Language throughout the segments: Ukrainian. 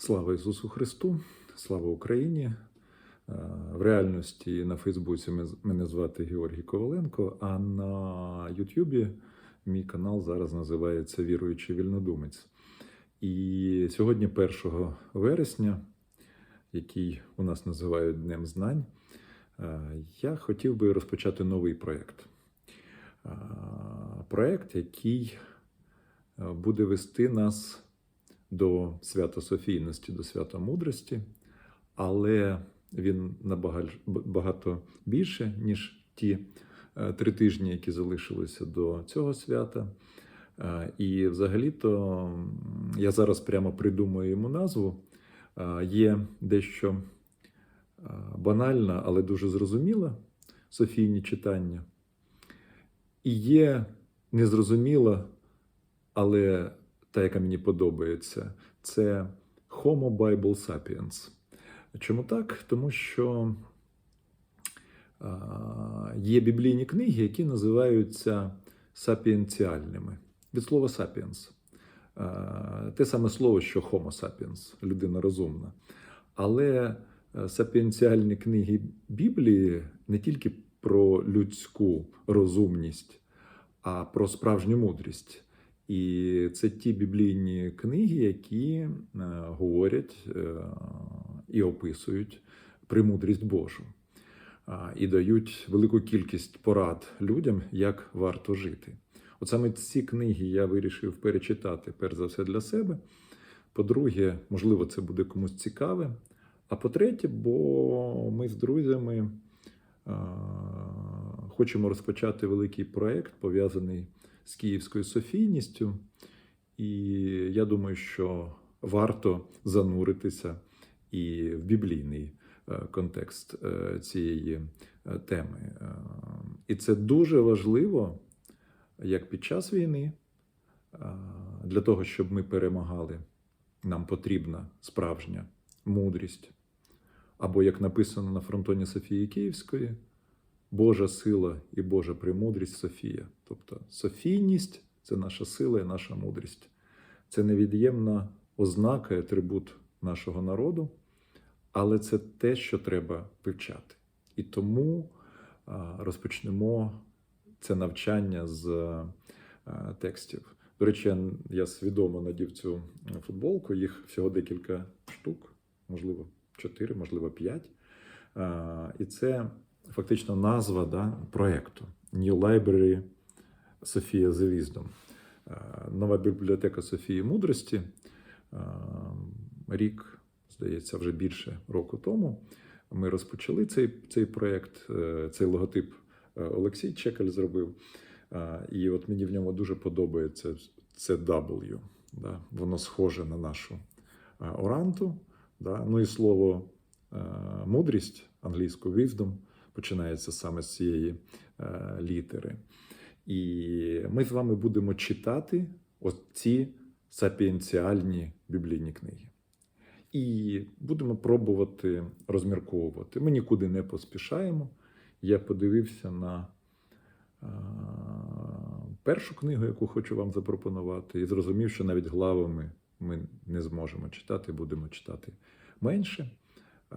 Слава Ісусу Христу, слава Україні. Е, В реальності на Фейсбуці мене звати Георгій Коваленко, а на Ютубі мій канал зараз називається Віруючий вільнодумець. І сьогодні, 1 вересня, який у нас називають Днем Знань, е, я хотів би розпочати новий проєкт. Е, Проєкт, який буде вести нас до свята Софійності, до свята мудрості, але він набагато багато більше, ніж ті е, три тижні, які залишилися до цього свята. Е, І взагалі-то я зараз прямо придумую йому назву. Е, Є дещо банальна, але дуже зрозуміла Софійні читання. І є незрозуміла, але та, яка мені подобається, це Homo Bible Sapiens. Чому так? Тому що є біблійні книги, які називаються сапіенціальними. Від слова. А, Те саме слово, що Homo sapiens, людина розумна. Але е, сапіенціальні книги Біблії не тільки про людську розумність, а про справжню мудрість. І це ті біблійні книги, які е, говорять е, і описують премудрість Божу і дають велику кількість порад людям, як варто жити. От саме ці книги я вирішив перечитати перш за все для себе. По-друге, можливо, це буде комусь цікаве. А по-третє, бо ми з друзями хочемо розпочати великий проєкт, пов'язаний з Київською Софійністю. І я думаю, що варто зануритися і в біблійний е, контекст е, цієї е, теми. І це дуже важливо, як під час війни, для того, щоб ми перемагали, нам потрібна справжня мудрість. Або, як написано на фронтоні Софії Київської, Божа сила і Божа премудрість Софія. Тобто Софійність це наша сила і наша мудрість. Це невід'ємна ознака, і атрибут нашого народу, але це те, що треба вивчати. І тому розпочнемо це навчання з текстів. До речі, я, свідомо надів цю футболку, їх всього декілька штук, можливо, чотири, можливо, п'ять. І це фактично назва да, проєкту New Library Софія the. Е, Нова бібліотека Софії Мудрості. Е, Рік, здається, вже більше року тому. Ми розпочали цей, цей проєкт, е, цей логотип Олексій Чекаль зробив. І от мені в ньому дуже подобається це W. Да? Воно схоже на нашу оранту. Да? Ну і слово мудрість англійською wisdom починається саме з цієї е, літери. І ми з вами будемо читати оці сапіенціальні біблійні книги. І будемо пробувати розмірковувати. Ми нікуди не поспішаємо. Я подивився на е, першу книгу, яку хочу вам запропонувати, і зрозумів, що навіть главами ми не зможемо читати, будемо читати менше. Е,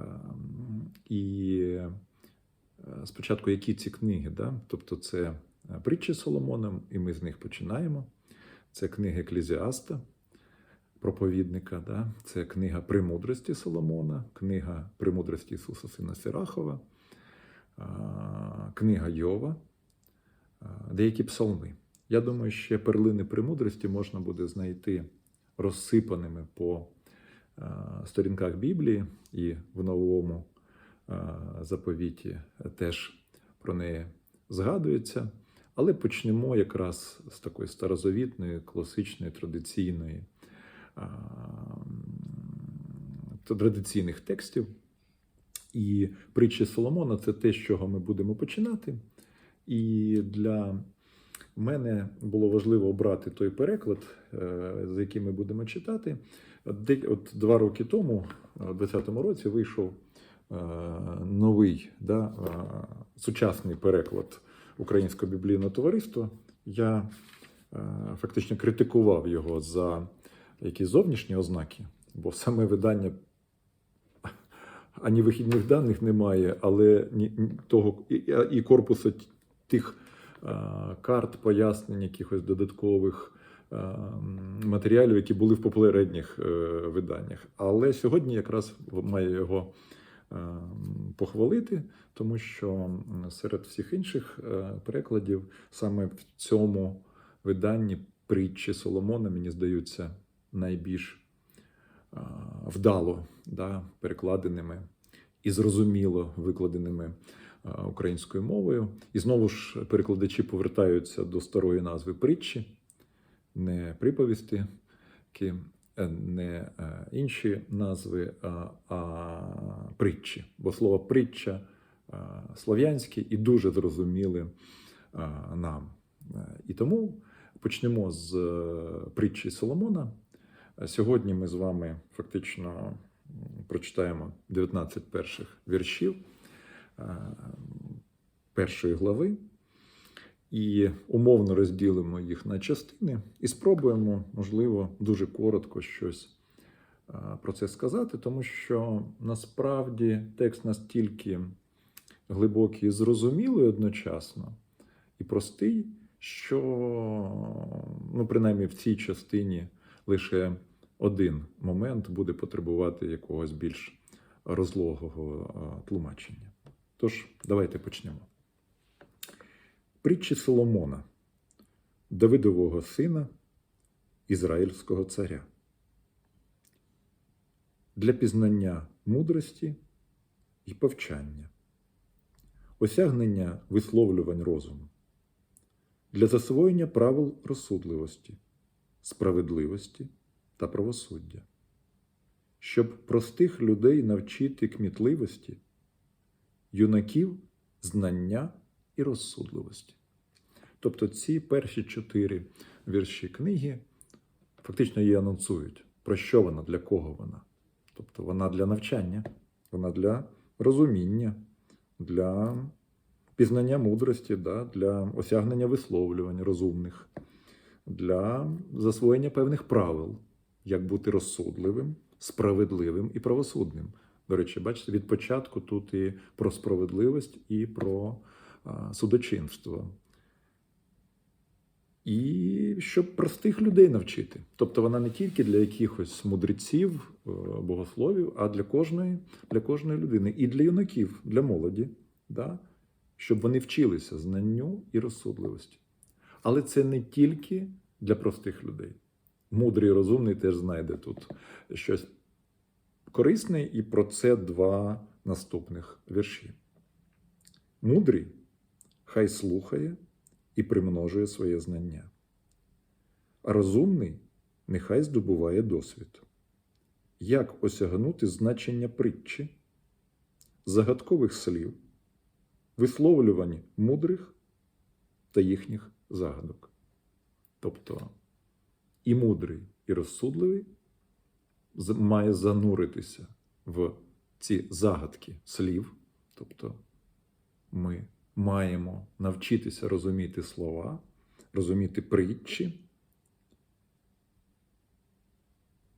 І спочатку, які ці книги? Да? Тобто, це е, притчі Соломона, і ми з них починаємо. Це книга Еклезіаста, проповідника, да? це книга Премудрості Соломона, книга Премудрості Ісуса Сина Сирахова, а, книга Йова, деякі псалми. Я думаю, ще перлини премудрості можна буде знайти розсипаними по сторінках Біблії і в новому заповіті теж про неї згадується. Але почнемо якраз з такої старозавітної, класичної, традиційної традиційних текстів. І притчі Соломона це те, з чого ми будемо починати. І для мене було важливо обрати той переклад, е, за яким ми будемо читати. От два роки тому, у 2020 році, вийшов новий да, е, сучасний переклад Українського біблійного товариства. Я е, фактично критикував його за якісь зовнішні ознаки, бо саме видання ані вихідних даних немає, але ні, того і, корпусу тих а, карт, пояснень, якихось додаткових а, матеріалів, які були в попередніх е, виданнях. Але сьогодні якраз має його е, похвалити, тому що серед всіх інших е, перекладів саме в цьому виданні притчі Соломона, мені здаються, найбільш вдало да, перекладеними і зрозуміло викладеними українською мовою. І знову ж перекладачі повертаються до старої назви притчі, не приповісти, е, не е, інші назви, а, а притчі. Бо слово притча слов'янське і дуже зрозуміле нам. Е, І тому почнемо з е, притчі Соломона. Е, Сьогодні ми з вами фактично прочитаємо 19 перших віршів е, першої глави і умовно розділимо їх на частини і спробуємо, можливо, дуже коротко щось е, про це сказати, тому що насправді текст настільки глибокий і зрозумілий одночасно і простий, що, ну, принаймні в цій частині лише один момент буде потребувати якогось більш розлогого е, тлумачення. Тож, давайте почнемо. Притчі Соломона, Давидового сина, Ізраїльського царя. Для пізнання мудрості і повчання, осягнення висловлювань розуму, для засвоєння правил розсудливості, справедливості та правосуддя, щоб простих людей навчити кмітливості, юнаків знання і розсудливості. Тобто ці перші чотири вірші книги фактично її анонсують, про що вона, для кого вона. Тобто вона для навчання, вона для розуміння, для пізнання мудрості, да, для осягнення висловлювань розумних, для засвоєння певних правил, як бути розсудливим, справедливим і правосудним. До речі, бачите, від початку тут і про справедливість, і про а, судочинство. І щоб простих людей навчити. Тобто вона не тільки для якихось мудреців, е, богословів, а для кожної, для кожної людини. І для юнаків, для молоді, да? щоб вони вчилися знанню і розсудливості. Але це не тільки для простих людей. Мудрий і розумний теж знайде тут щось корисне, і про це два наступних вірші. Мудрий хай слухає і примножує своє знання. Розумний нехай здобуває досвід. Як осягнути значення притчі, загадкових слів, висловлювань мудрих та їхніх загадок. Тобто і мудрий, і розсудливий має зануритися в ці загадки слів, тобто ми маємо навчитися розуміти слова, розуміти притчі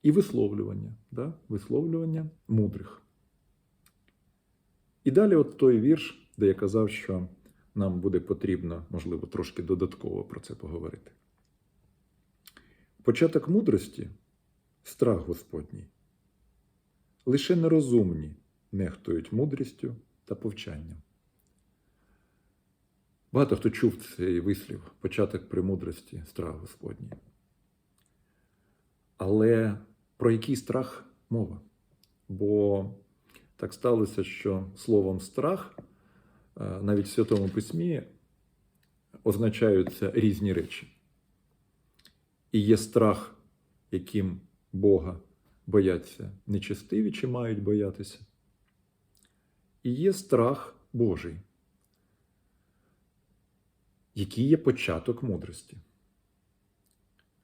і висловлювання, да? висловлювання мудрих. І далі, от той вірш, де я казав, що нам буде потрібно, можливо, трошки додатково про це поговорити. Початок мудрості страх Господній. Лише нерозумні нехтують мудрістю та повчанням. Багато хто чув цей вислів початок премудрості страх Господній. Але про який страх мова? Бо так сталося, що словом страх е, навіть в Святому Письмі означаються різні речі. І є страх, яким Бога бояться нечестиві чи мають боятися. І є страх Божий, який є початок мудрості.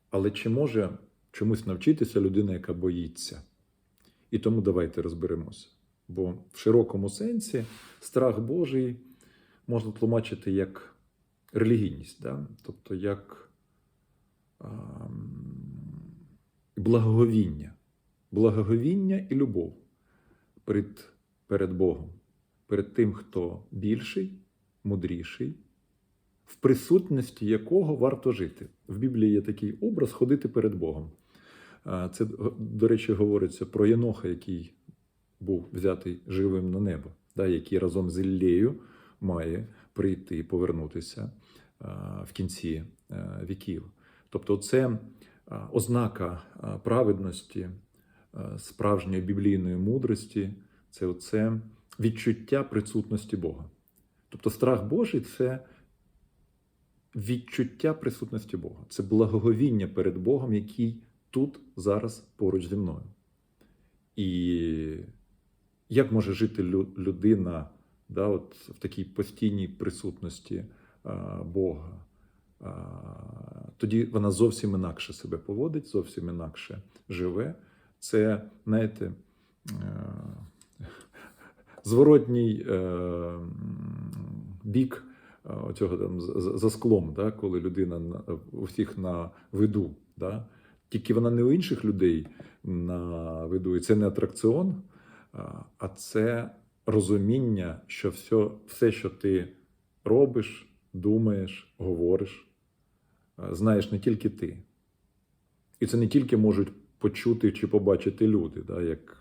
Але чи може чомусь навчитися людина, яка боїться? І тому давайте розберемося. Бо в широкому сенсі страх Божий можна тлумачити як релігійність, да? тобто як ам, благоговіння благоговіння і любов перед, перед Богом, перед тим, хто більший, мудріший, в присутності якого варто жити. В Біблії є такий образ ходити перед Богом. Це, до речі, говориться про Єноха, який був взятий живим на небо, да, який разом з Іллею має прийти і повернутися в кінці віків. Тобто, це ознака праведності, справжньої біблійної мудрості, це оце відчуття присутності Бога. Тобто, страх Божий це відчуття присутності Бога, це благоговіння перед Богом, який тут зараз поруч зі мною. І як може жити людина да, от в такій постійній присутності а, Бога? А, тоді вона зовсім інакше себе поводить, зовсім інакше живе. Це, знаєте, е, зворотній е, бік оцього там за склом, да, коли людина на- у всіх на виду. Да? Тільки вона не у інших людей на виду. І це не атракціон, а- це розуміння, що все, все, що ти робиш, думаєш, говориш, е, знаєш не тільки ти. І це не тільки можуть почути чи побачити люди, да, як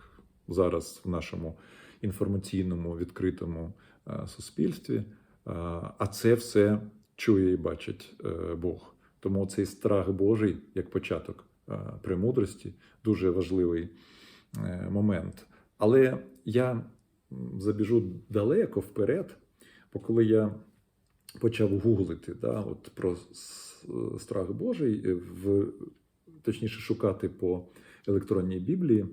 зараз в нашому інформаційному відкритому е, суспільстві, е, а це все чує і бачить е, Бог. Тому цей страх Божий, як початок е, премудрості, дуже важливий е, момент. Але я забіжу далеко вперед, бо коли я почав гуглити да, от про страх Божий, в, точніше шукати по електронній Біблії,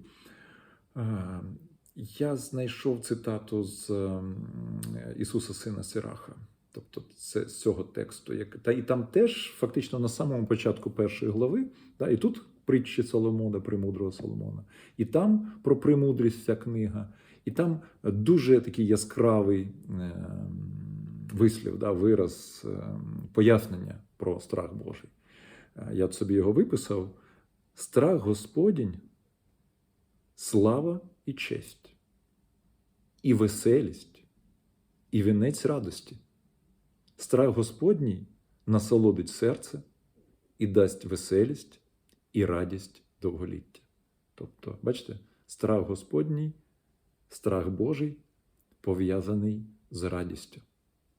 я знайшов цитату з ем, Ісуса Сина Сираха. Тобто це з цього тексту. Та і там теж фактично на самому початку першої глави, да, і тут притчі Соломона, премудрого Соломона, і там про премудрість ця книга, і там дуже такий яскравий ем, вислів, да, вираз, ем, пояснення про страх Божий. Е, Я собі його виписав. Страх Господінь, слава і честь, і веселість, і вінець радості. Страх Господній насолодить серце і дасть веселість і радість довголіття. Тобто, бачите, страх Господній, страх Божий пов'язаний з радістю.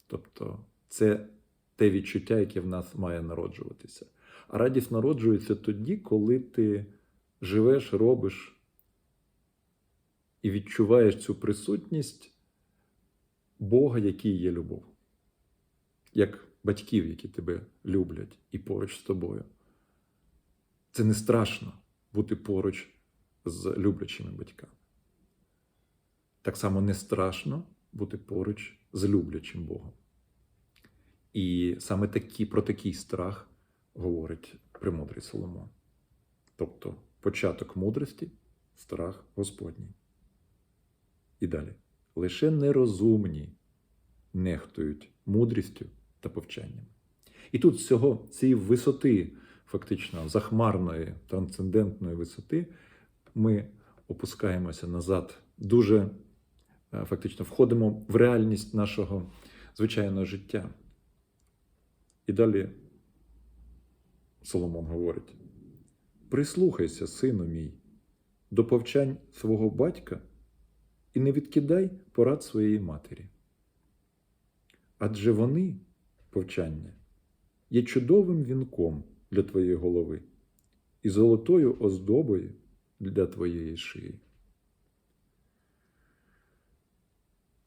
Тобто, це те відчуття, яке в нас має народжуватися. А радість народжується тоді, коли ти живеш, робиш і відчуваєш цю присутність Бога, який є любов, як батьків, які тебе люблять і поруч з тобою. Це не страшно бути поруч з люблячими батьками. Так само не страшно бути поруч з люблячим Богом. І саме такі, про такий страх говорить премудрий Соломон. Тобто початок мудрості страх Господній. І далі. Лише нерозумні нехтують мудрістю та повчанням. І тут з цього цієї висоти, фактично захмарної, трансцендентної висоти, ми опускаємося назад, дуже е, фактично входимо в реальність нашого звичайного життя. І далі Соломон говорить: прислухайся, сину мій, до повчань свого батька і не відкидай порад своєї матері. Адже вони, повчання, є чудовим вінком для твоєї голови і золотою оздобою для твоєї шиї.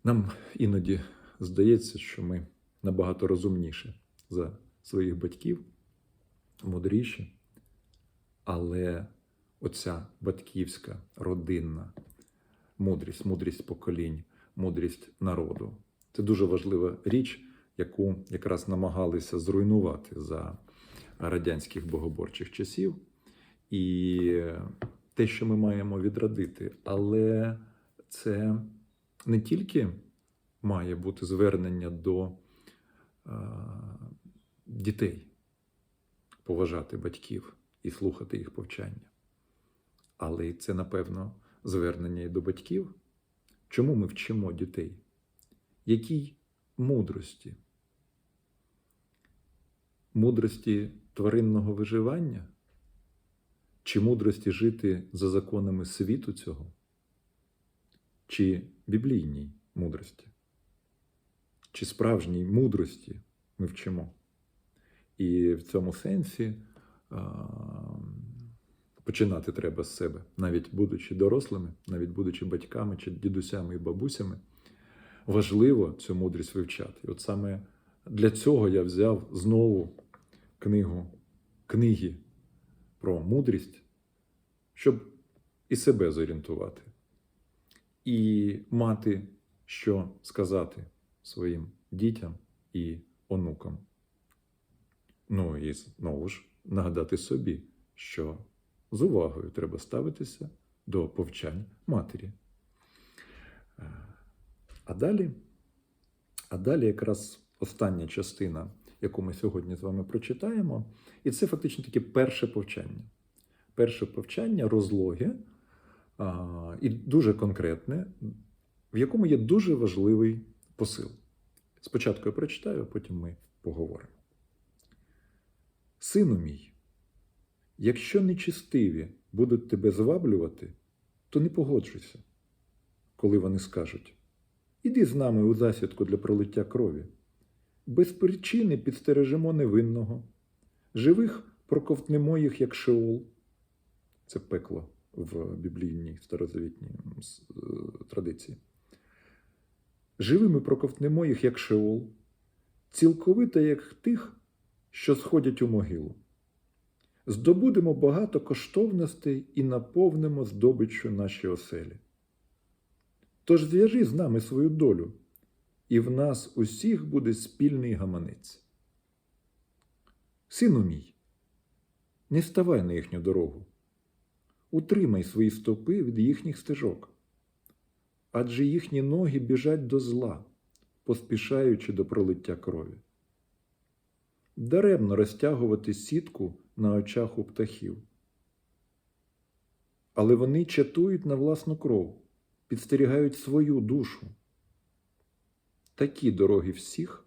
Нам іноді здається, що ми набагато розумніші за своїх батьків, мудріші, але оця батьківська родинна мудрість, мудрість поколінь, мудрість народу це дуже важлива річ, яку якраз намагалися зруйнувати за радянських богоборчих часів. І те, що ми маємо відродити, але це не тільки має бути звернення до е, дітей, поважати батьків і слухати їх повчання. Але це, напевно, звернення до батьків. Чому ми вчимо дітей? Якій мудрості? Мудрості тваринного виживання? Чи мудрості жити за законами світу цього? Чи біблійній мудрості? Чи справжній мудрості ми вчимо? І в цьому сенсі починати треба з себе, навіть будучи дорослими, навіть будучи батьками чи дідусями і бабусями, важливо цю мудрість вивчати. І от саме для цього я взяв знову книгу, книги про мудрість, щоб і себе зорієнтувати, і мати що сказати своїм дітям і онукам. Ну і знову ж нагадати собі, що з увагою треба ставитися до повчань матері. Е, А далі, а далі якраз остання частина, яку ми сьогодні з вами прочитаємо, і це фактично таке перше повчання. Перше повчання розлоги а, і дуже конкретне, в якому є дуже важливий посил. Спочатку я прочитаю, а потім ми поговоримо. Сину мій, якщо нечистиві будуть тебе зваблювати, то не погоджуйся, коли вони скажуть: Іди з нами у засідку для пролиття крові. Без причини підстережемо невинного, живих проковтнемо їх, як шеол. Це пекло в біблійній старозавітній е, традиції. Живими проковтнемо їх, як шеол, цілковито як тих, що сходять у могилу. Здобудемо багато коштовностей і наповнимо здобиччю наші оселі. Тож зв'яжи з нами свою долю, і в нас усіх буде спільний гаманець. Сину мій, не ставай на їхню дорогу, утримай свої стопи від їхніх стежок, адже їхні ноги біжать до зла, поспішаючи до пролиття крові. Даремно розтягувати сітку на очах у птахів. Але вони чатують на власну кров, підстерігають свою душу. Такі дороги всіх,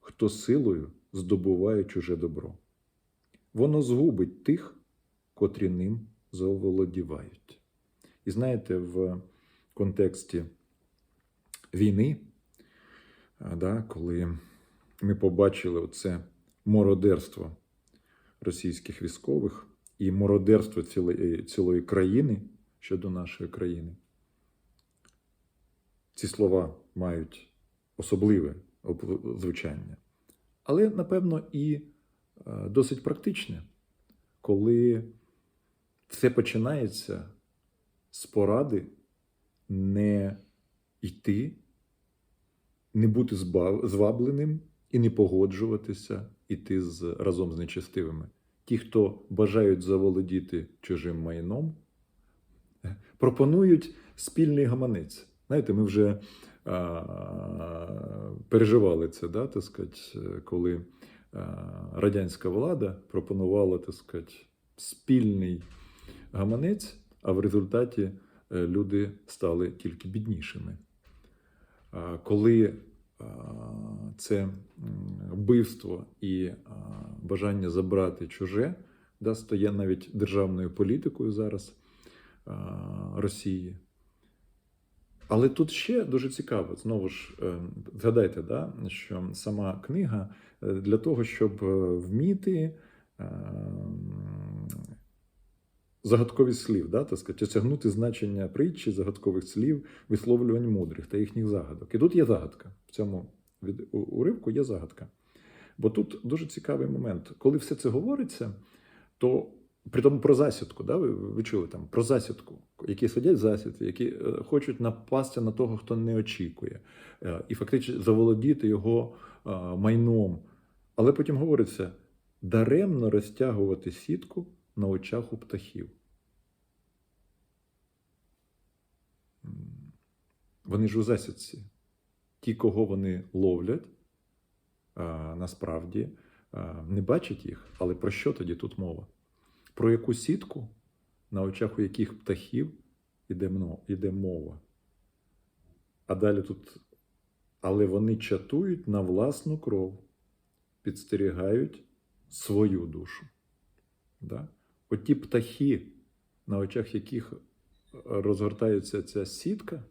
хто силою здобуває чуже добро. Воно згубить тих, котрі ним заволодівають. І знаєте, в контексті війни, да, коли ми побачили оце мародерство російських військових і мародерство цілої, цілої країни щодо нашої країни, ці слова мають особливе звучання. Але, напевно, і е, досить практичне, коли все починається з поради не йти, не бути звабленим і не погоджуватися іти з, разом з нечестивими. Ті, хто бажають заволодіти чужим майном, е, пропонують спільний гаманець. Знаєте, ми вже а, переживали це, да, так сказати, коли а, радянська влада пропонувала так сказати, спільний гаманець, а в результаті е, люди стали тільки біднішими. А, Коли це вбивство і бажання забрати чуже да, стає навіть державною політикою зараз Росії. Але тут ще дуже цікаво, знову ж е, згадайте, да, що сама книга е, для того, щоб е, вміти е, загадкові слів, да, так сказати, осягнути значення притчі, загадкових слів, висловлювань мудрих та їхніх загадок. І тут є загадка. В цьому уривку є загадка. Бо тут дуже цікавий момент. Коли все це говориться, то при тому про засідку, да, ви, ви чули там про засідку, які сидять в засідці, які е, хочуть напасти на того, хто не очікує, е, і фактично заволодіти його е, майном. Але потім говориться: даремно розтягувати сітку на очах у птахів. Вони ж у засідці. Ті, кого вони ловлять, насправді не бачать їх. Але про що тоді тут мова? Про яку сітку? на очах у яких птахів іде, мова. А далі тут, але вони чатують на власну кров, підстерігають свою душу. Да? Оті птахи, на очах яких розгортається ця сітка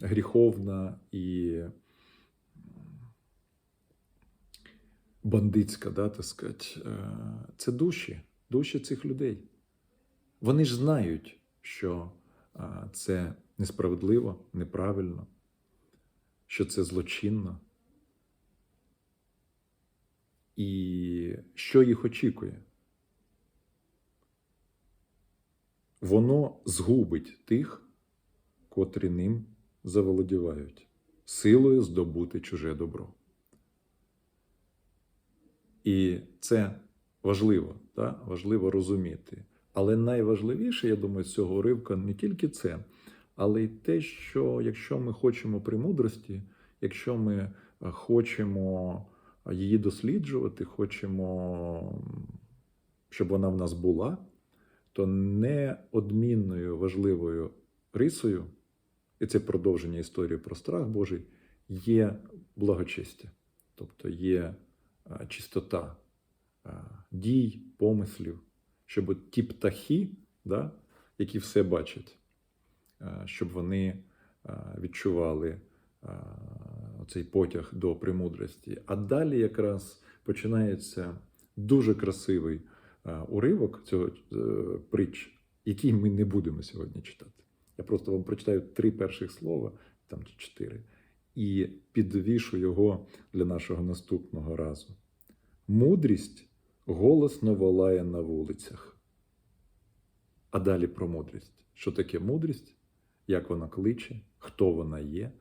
гріховна і бандитська, да, так сказати, е, це душі, душі цих людей. Вони ж знають, що це несправедливо, неправильно, що це злочинно. І що їх очікує? Воно згубить тих, котрі ним заволодівають, силою здобути чуже добро. І це важливо, да? важливо розуміти. Але найважливіше, я думаю, з цього уривка не тільки це, але й те, що якщо ми хочемо премудрості, якщо ми е, хочемо її досліджувати, хочемо, щоб вона в нас була, то неодмінною важливою рисою, і це продовження історії про страх Божий, є благочестя, тобто є чистота дій, помислів, щоб ті птахи, да, які все бачать, щоб вони відчували а, цей потяг до премудрості. А далі якраз починається дуже красивий уривок цього е, притч, який ми не будемо сьогодні читати. Я просто вам прочитаю три перших слова, там чотири, і підвішу його для нашого наступного разу. Мудрість голосно волає на вулицях. А далі про мудрість. Що таке мудрість? Як вона кличе, хто вона є.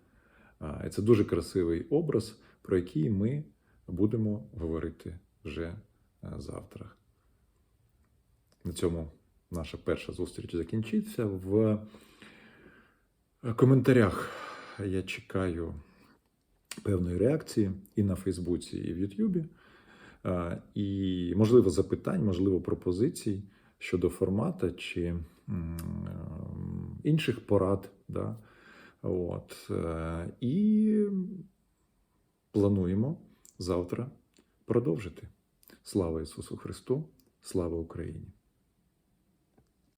Це дуже красивий образ, про який ми будемо говорити вже е, завтра. На цьому наша перша зустріч закінчиться. В коментарях я чекаю певної реакції і на Фейсбуці, і в Ютубі. Е, І, можливо, запитань, можливо, пропозицій щодо формата чи е, інших порад. Да? От. е, І плануємо завтра продовжити. Слава Ісусу Христу! Слава Україні!